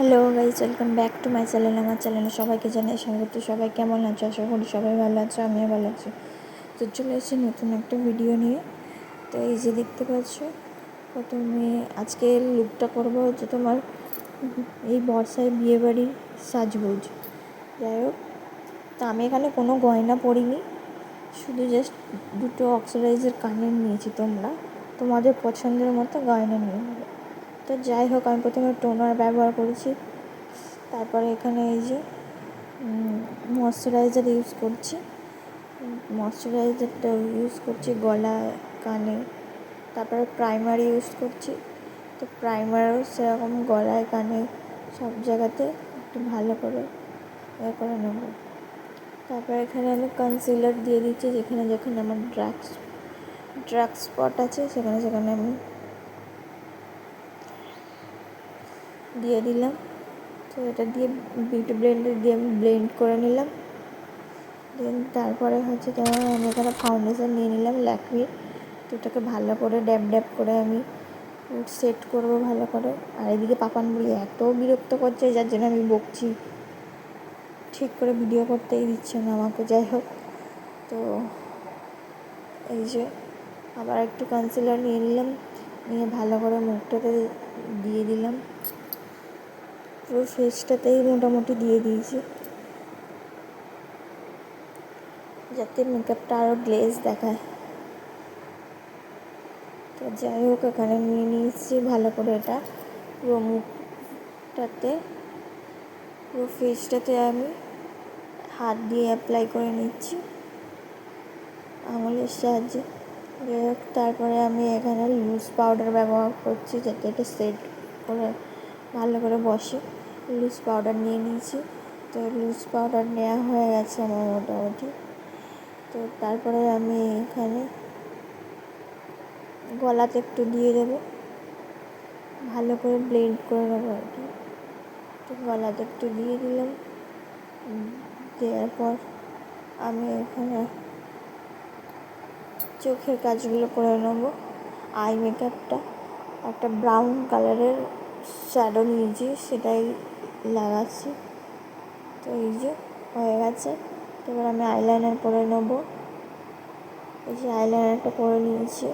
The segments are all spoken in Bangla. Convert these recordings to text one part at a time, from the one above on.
Hello guys welcome back to my channel. আমার চ্যানেলে সবাইকে জানাই স্বাগত। সবাই কেমন আছো? আশা করি সবাই ভালো আছো, আমিও ভালো আছি। তো চলে এসেছি নতুন একটা ভিডিও নিয়ে। তো এই যে দেখতে পাচ্ছ, প্রথমে আজকে লুকটা করব হচ্ছে তোমার এই বর্ষায় বিয়েবাড়ির সাজগোজ। যাই হোক, তো আমি এখানে কোনো গয়না পরিনি, শুধু জাস্ট দুটো অক্সিডাইজের কানের নিয়েছি তোমরা। তোমাদের পছন্দের মতো গয়না নিয়ে নেবে। তো যাই হোক, আমি প্রথমে টোনার ব্যবহার করেছি। তারপরে এখানে এই যে ময়শ্চারাইজার ইউজ করছি। ময়শ্চারাইজারটা ইউজ করছি গলায় কানে। তারপরে প্রাইমার ইউজ করছি। তো প্রাইমারও সেরকম গলায়, কানে সব জায়গাতে একটু ভালো করে ইয়ে করে নেব। তারপরে এখানে আমি কনসিলার দিয়ে দিচ্ছি, যেখানে যেখানে আমার ড্রাগস ড্রাগ স্পট আছে, সেখানে সেখানে আমি দিয়ে দিলাম। তো এটা দিয়ে বিউটি ব্লেন্ডার দিয়ে আমি ব্লেন্ড করে নিলাম। দেন তারপরে হচ্ছে যেমন আমি এখানে ফাউন্ডেশন নিয়ে নিলাম ল্যাকমির তো এটাকে ভালো করে ড্যাব ড্যাব করে আমি সেট করব ভালো করে। আর এদিকে পাপান বলি এত বিরক্ত করছে, যার জন্য আমি বকছি। ঠিক করে ভিডিও করতেই দিচ্ছে না আমাকে, যাই হোক। তো এই যে আবার একটু কনসিলার নিয়ে নিলাম, নিয়ে ভালো করে মুখটাতে দিয়ে দিলাম। পুরো ফেসটাতেই মোটামুটি দিয়ে দিয়েছি। যাতে মেকআপটা আরও গ্লেজ দেখায়। তো যাই হোক, এখানে নিয়ে নিয়েছি ভালো করে এটা। পুরো মুখটাতে, পুরো ফেসটাতে আমি হাত দিয়ে অ্যাপ্লাই করে নিচ্ছি। আঙুলের সাহায্যে। যাই হোক, তারপরে আমি এখানে লুজ পাউডার ব্যবহার করছি, যাতে এটা সেট করে ভালো করে বসে। লুজ পাউডার নিয়ে নিয়েছি। তো লুজ পাউডার নেওয়া হয়ে গেছে আমার মোটামুটি। তো তারপরে আমি এখানে গলাতে একটু দিয়ে দেবো। ভালো করে ব্লেন্ড করে নেব আর কি। তো গলাতে একটু দিয়ে দিলাম। দেওয়ার পর আমি এখানে চোখের কাজগুলো করে নেব। আই মেকআপটা একটা ব্রাউন কালারের শ্যাডো নিয়েছি সেটাই লাগাচ্ছি। তো এই যে, হয়ে গেছে। এবার আমি আইলাইনার করে নেব। এই যে আইলাইনারটা করে নিয়েছি।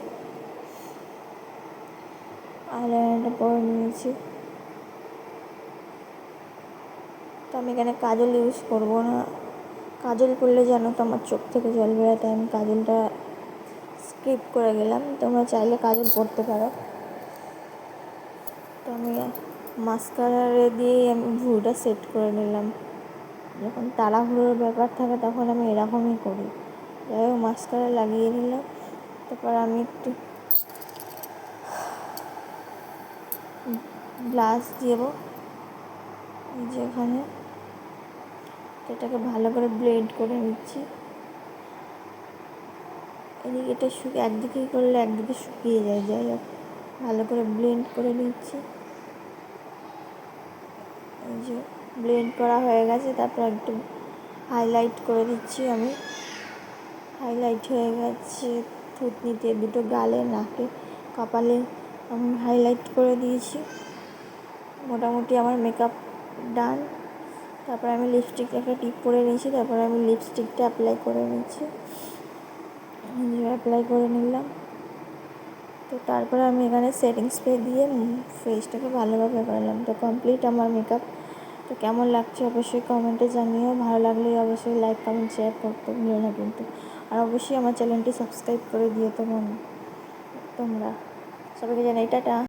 আইলাইনারটা করে নিয়েছি। তো আমি এখানে কাজল ইউজ করব না। কাজল করলে জানো তো আমার চোখ থেকে জল বেরোতে আমি কাজলটা স্কিপ করে গেলাম। তোমরা চাইলে কাজল করতে পারো। তো আমি মাস্কারারে দিয়েই আমি ভুরুটা সেট করে নিলাম। যখন তাড়াহুড়োর ব্যাপার থাকে তখন আমি এরকমই করি। যাই হোক, মাস্কারা লাগিয়ে নিলাম তারপর আমি একটু গ্লাস দেব। যেখানে এটাকে ভালো করে ব্লেড করে নিচ্ছি। এদিকে এটা শুকিয়ে একদিকেই করলে একদিকে শুকিয়ে যায়, যাই হোক। ভালো করে ব্লেন্ড করে নিচ্ছি। এই যে ব্লেন্ড করা হয়ে গেছে, তারপর একটু হাইলাইট করে দিচ্ছি আমি। হাইলাইট হয়ে গেছে, থুতনিতে দুটো গালে, নাকে, কপালে আমি হাইলাইট করে দিয়েছি। মোটামুটি আমার মেকআপ ডান তারপর আমি লিপস্টিক একটা টিপ পরে নিয়েছি, তারপর আমি লিপস্টিকটা অ্যাপ্লাই করে নিচ্ছি। অ্যাপ্লাই করে নিলাম। তো তারপরে আমি এখানে সেটিং স্প্রে দিয়ে ফেসটাকে ভালোভাবে করলাম তো কমপ্লিট আমার মেকআপ তো কেমন লাগছে অবশ্যই কমেন্টে জানিও। ভালো লাগলে অবশ্যই লাইক কমেন্ট শেয়ার করতে ভুলো না কিন্তু। আর অবশ্যই আমার চ্যানেলটি সাবস্ক্রাইব করে দিও তোমার তোমরা। সবাইকে জানাই টাটা।